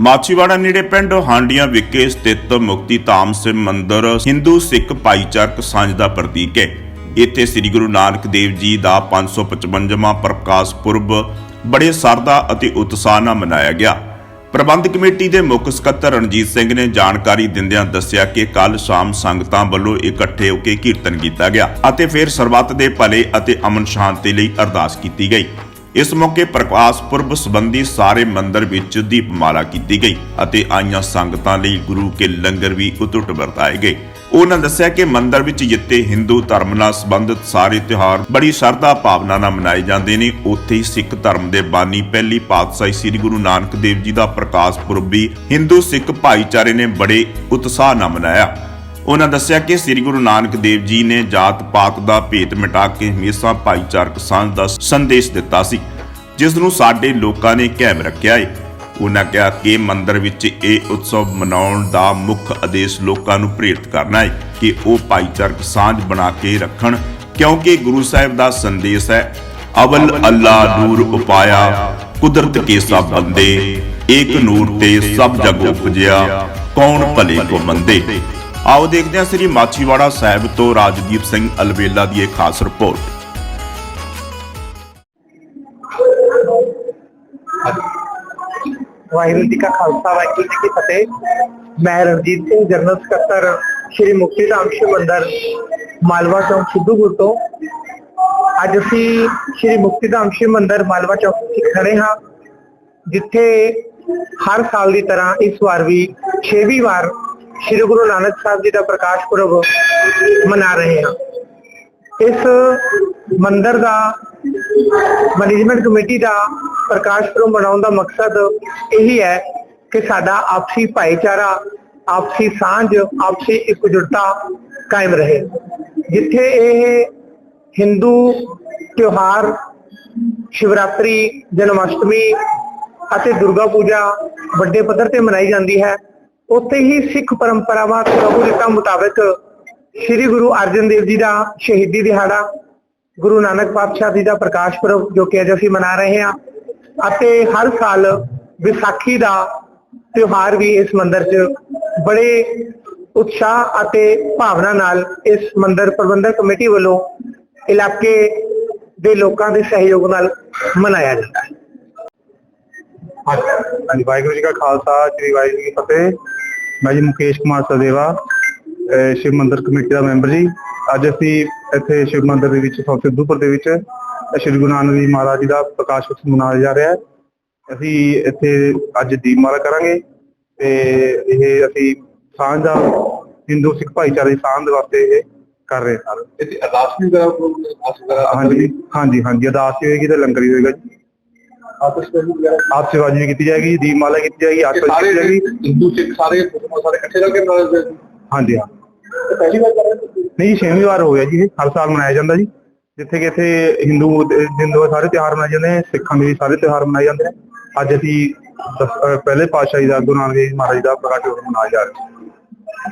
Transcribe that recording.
ਮਾਛੀਵਾੜਾ ਨੇੜੇ ਪਿੰਡ ਹਾਂਡੀਆਂ ਵਿਖੇ ਸਥਿਤ ਮੁਕਤੀ ਧਾਮ ਸਿਵ ਮੰਦਿਰ ਹਿੰਦੂ ਸਿੱਖ ਭਾਈਚਾਰਕ ਸਾਂਝ ਦਾ ਪ੍ਰਤੀਕ ਹੈ। ਇੱਥੇ ਸ੍ਰੀ ਗੁਰੂ ਨਾਨਕ ਦੇਵ ਜੀ ਦਾ 555ਵਾਂ ਪ੍ਰਕਾਸ਼ ਪੁਰਬ ਬੜੇ ਸਰਦਾ ਅਤੇ ਉਤਸ਼ਾਹ ਨਾਲ ਮਨਾਇਆ ਗਿਆ। ਪ੍ਰਬੰਧ ਕਮੇਟੀ ਦੇ ਮੁੱਖ ਸਕੱਤਰ ਰਣਜੀਤ ਸਿੰਘ ਨੇ ਜਾਣਕਾਰੀ ਦਿੰਦਿਆਂ ਦੱਸਿਆ ਕਿ ਕੱਲ ਸ਼ਾਮ ਸੰਗਤਾਂ ਵੱਲੋਂ ਇਕੱਠੇ ਹੋ ਕੇ ਕੀਰਤਨ ਕੀਤਾ ਗਿਆ ਅਤੇ ਫਿਰ ਸਰਬੱਤ ਦੇ ਭਲੇ ਅਤੇ ਅਮਨ ਸ਼ਾਂਤੀ ਲਈ ਅਰਦਾਸ ਕੀਤੀ ਗਈ। ਇਸ ਮੌਕੇ ਪ੍ਰਕਾਸ਼ ਪੁਰਬ ਸੰਬੰਧੀ ਸਾਰੇ ਮੰਦਰ ਵਿੱਚ ਦੀਪਮਾਲਾ ਕੀਤੀ ਗਈ ਅਤੇ ਆਈਆਂ ਸੰਗਤਾਂ ਲਈ ਗੁਰੂ ਕੇ ਲੰਗਰ ਵੀ ਉਤੁੱਟ ਵਰਤਾਏ ਗਏ। ਉਹਨਾਂ ਦੱਸਿਆ ਕਿ ਮੰਦਿਰ ਵਿੱਚ ਜਿੱਤੇ ਹਿੰਦੂ ਧਰਮ ਨਾਲ ਸੰਬੰਧਿਤ ਸਾਰੇ ਤਿਉਹਾਰ ਬੜੀ ਸ਼ਰਧਾ ਭਾਵਨਾ ਨਾਲ ਮਨਾਏ ਜਾਂਦੇ ਨੇ। ਉੱਥੇ ਹੀ ਸਿੱਖ ਧਰਮ ਦੇ ਬਾਨੀ ਪਹਿਲੀ ਪਾਤਸ਼ਾਹੀ ਸ੍ਰੀ ਗੁਰੂ ਨਾਨਕ ਦੇਵ ਜੀ ਦਾ ਪ੍ਰਕਾਸ਼ ਪੁਰਬ ਵੀ ਹਿੰਦੂ ਸਿੱਖ ਭਾਈਚਾਰੇ ਨੇ ਬੜੇ ਉਤਸ਼ਾਹ ਨਾਲ ਮਨਾਇਆ। ਉਹਨਾਂ ਦੱਸਿਆ ਕਿ ਸ੍ਰੀ ਗੁਰੂ ਨਾਨਕ ਦੇਵ ਜੀ ਨੇ ਜਾਤ ਪਾਤ ਦਾ ਭੇਦ ਮਿਟਾ ਕੇ ਹਮੇਸ਼ਾ ਭਾਈਚਾਰਕ ਸਾਂਝ ਦਾ ਸੰਦੇਸ਼ ਦਿੱਤਾ ਸੀ ਜਿਸ ਨੂੰ ਸਾਡੇ ਲੋਕਾਂ ਨੇ ਕਾਇਮ ਰੱਖਿਆ ਹੈ ਉਹਨਾਂ ਕਿਹਾ ਕਿ ਮੰਦਿਰ ਵਿੱਚ ਇਹ ਉਤਸਵ ਮਨਾਉਣ ਦਾ ਮੁੱਖ ਆਦੇਸ਼ ਲੋਕਾਂ ਨੂੰ ਪ੍ਰੇਰਿਤ ਕਰਨਾ ਹੈ ਕਿ ਉਹ ਭਾਈਚਾਰਕ ਸਾਂਝ ਬਣਾ ਕੇ ਰੱਖਣ ਕਿਉਂਕਿ ਗੁਰੂ ਸਾਹਿਬ ਦਾ ਸੰਦੇਸ਼ ਹੈ ਅਵਲ ਅੱਲਾ ਨੂਰ ਉਪਾਇਆ ਕੁਦਰਤ ਕੇ ਸਭ ਬੰਦੇ ਏਕ ਨੂਰ ਤੇ ਸਭ ਜਗ ਉਪਜਿਆ ਕੌਣ ਭਲੇ ਕੋ ਮੰਦੇ? ਆਓ ਦੇਖਦੇ ਹਾਂ ਸ੍ਰੀ ਮਾਛੀਵਾੜਾ ਸਾਹਿਬ ਤੋਂ ਰਾਜਦੀਪ ਸਿੰਘ ਅਲਵੇਲਾ ਦੀ ਇਹ ਖਾਸ ਰਿਪੋਰਟ। ਵਾਹਿਗੁਰੂ ਜੀ ਕਾ ਖਾਲਸਾ, ਵਾਹਿਗੁਰੂ ਜੀ ਕੀ ਫਤਿਹ। ਮੈਂ ਰਣਜੀਤ ਸਿੰਘ, ਜਨਰਲ ਸਕੱਤਰ ਸ਼੍ਰੀ ਮੁਕਤੀ ਧਾਮ ਸ਼ਿਵ ਮੰਦਰ ਮਾਲਵਾ ਚੌਂਕ ਸਿੱਧੂਪੁਰ ਤੋਂ। ਅੱਜ ਅਸੀਂ ਸ਼੍ਰੀ ਮੁਕਤੀ ਧਾਮ ਸ਼ਿਵ ਮੰਦਰ ਮਾਲਵਾ ਚੌਂਕ ਵਿੱਚ ਖੜੇ ਹਾਂ, ਜਿੱਥੇ ਹਰ ਸਾਲ ਦੀ ਤਰ੍ਹਾਂ ਇਸ ਵਾਰ ਵੀ 6ਵੀਂ ਵਾਰ ਸ਼੍ਰੀ ਗੁਰੂ ਨਾਨਕ ਸਾਹਿਬ ਜੀ ਦਾ ਪ੍ਰਕਾਸ਼ ਪੁਰਬ ਮਨਾ ਰਹੇ ਹਾਂ। ਇਸ ਮੰਦਰ ਦਾ ਮੈਨੇਜਮੈਂਟ ਕਮੇਟੀ ਦਾ ਪ੍ਰਕਾਸ਼ ਪੁਰਬ ਮਨਾਉਣ ਦਾ ਮਕਸਦ ਇਹੀ ਹੈ ਕਿ ਸਾਡਾ ਆਪਸੀ ਭਾਈਚਾਰਾ, ਆਪਸੀ ਸਾਂਝ, ਆਪਸੀ ਇਕਜੁੱਟਤਾ ਕਾਇਮ ਰਹੇ। ਜਿੱਥੇ ਇਹ ਹਿੰਦੂ ਤਿਉਹਾਰ, ਸ਼ਿਵਰਾਤਰੀ ਜਨਮਾਸ਼ਟਮੀ ਅਤੇ ਦੁਰਗਾ ਪੂਜਾ ਵੱਡੇ ਪੱਧਰ ਤੇ ਮਨਾਈ ਜਾਂਦੀ ਹੈ ਉੱਥੇ ਹੀ ਸਿੱਖ ਪਰੰਪਰਾਵਾਂ ਤੇ ਪ੍ਰਭੂ ਮੁਤਾਬਕ ਸ੍ਰੀ ਗੁਰੂ ਅਰਜਨ ਦੇਵ ਜੀ ਦਾ ਸ਼ਹੀਦੀ ਦਿਹਾੜਾ, ਗੁਰੂ ਨਾਨਕ ਪਾਤਸ਼ਾਹ ਜੀ ਦਾ ਪ੍ਰਕਾਸ਼ ਪੁਰਬ ਜੋ ਕਿ ਅੱਜ ਅਸੀਂ ਮਨਾ ਰਹੇ ਹਾਂ ਅਤੇ ਹਰ ਸਾਲ ਵਿਸਾਖੀ ਦਾ ਤਿਉਹਾਰ ਵੀ ਇਸ ਮੰਦਿਰ 'ਚ ਬੜੇ ਉਤਸ਼ਾਹ ਅਤੇ ਭਾਵਨਾ ਨਾਲ ਇਸ ਮੰਦਿਰ ਪ੍ਰਬੰਧਕ ਕਮੇਟੀ ਵੱਲੋਂ ਇਲਾਕੇ ਦੇ ਲੋਕਾਂ ਦੇ ਸਹਿਯੋਗ ਨਾਲ ਮਨਾਇਆ ਜਾਂਦਾ ਹੈ। ਹਾਂਜੀ ਵਾਹਿਗੁਰੂ ਜੀ ਕਾ ਖਾਲਸਾ ਸ੍ਰੀ ਵਾਹਿਗੁਰੂ ਜੀ ਕੀ ਫਤਿਹ ਮੈਂ ਜੀ ਮੁਕੇਸ਼ ਕੁਮਾਰ ਸਦੇਵਾ ਸ਼ਿਵ ਮੰਦਿਰ ਕਮੇਟੀ ਦਾ ਮੈਂਬਰ ਜੀ ਅੱਜ ਅਸੀਂ ਇੱਥੇ ਸ਼ਿਵ ਮੰਦਿਰ ਦੇ ਵਿੱਚ ਸਿੱਧੂਪੁਰ ਦੇ ਵਿੱਚ ਸ਼੍ਰੀ ਗੁਰੂ ਨਾਨਕ ਦੇਵ ਮਹਾਰਾਜ ਜੀ ਦਾ ਪ੍ਰਕਾਸ਼ ਉਤਸਵ ਮਨਾਇਆ ਜਾ ਰਿਹਾ ਹੈ ਅਸੀਂ ਇੱਥੇ ਅੱਜ ਦੀਪਮਾਲਾ ਕਰਾਂਗੇ ਤੇ ਇਹ ਅਸੀਂ ਸਾਂਝ ਦਾ ਹਿੰਦੂ ਸਿੱਖ ਭਾਈਚਾਰੇ ਦੀ ਸਾਂਝ ਦੇ ਵਾਸਤੇ ਇਹ ਕਰ ਰਹੇ ਹਾਂ ਇਹਦੀ ਅਰਦਾਸ ਵੀ ਕਰਾ ਅਰਦਾਸ ਵਗੈਰਾ ਹਾਂਜੀ ਹਾਂਜੀ ਹਾਂਜੀ ਅਰਦਾਸ ਵੀ ਹੋਏਗੀ ਤੇ ਲੰਗਰ ਵੀ ਹੋਏਗਾ ਜੀ ਵਿੱਚ ਵਗੈਰਾ ਆਪ ਸੇਵਾ ਜੀ ਕੀਤੀ ਜਾਏਗੀ ਦੀਪਮਾਲਾ ਕੀਤੀ ਜਾਏਗੀ ਸਾਰੇ ਕੀਤੀ ਜਾਏਗੀ। ਹਿੰਦੂ ਸਿੱਖ ਸਾਰੇ ਮੁਸਲਮਾਨ ਸਾਰੇ ਇਕੱਠੇ ਮਨਾਉਂਦੇ ਨੇ ਹਾਂਜੀ। ਹਾਂ ਪਹਿਲੀ ਵਾਰ ਕਰ ਰਹੇ ਤੁਸੀਂ? ਨਹੀਂ ਛੇਵੀਂ ਵਾਰ ਹੋ ਗਿਆ ਜੀ ਇਹ ਹਰ ਸਾਲ ਮਨਾਇਆ ਜਾਂਦਾ ਜੀ। ਜਿੱਥੇ ਕਿ ਇੱਥੇ ਹਿੰਦੂ ਹਿੰਦੂ ਸਾਰੇ ਤਿਉਹਾਰ ਮਨਾਏ ਜਾਂਦੇ ਨੇ ਸਿੱਖਾਂ ਦੇ ਵੀ ਸਾਰੇ ਤਿਉਹਾਰ ਮਨਾਏ ਜਾਂਦੇ ਨੇ। ਅੱਜ ਅਸੀਂ ਪਹਿਲੇ ਪਾਤਸ਼ਾਹੀ ਦਾ ਗੁਰੂ ਨਾਨਕ ਦੇਵ ਮਹਾਰਾਜ ਦਾ ਪ੍ਰਕਾਸ਼ ਪੁਰਬ ਮਨਾਇਆ ਜਾ ਰਿਹਾ।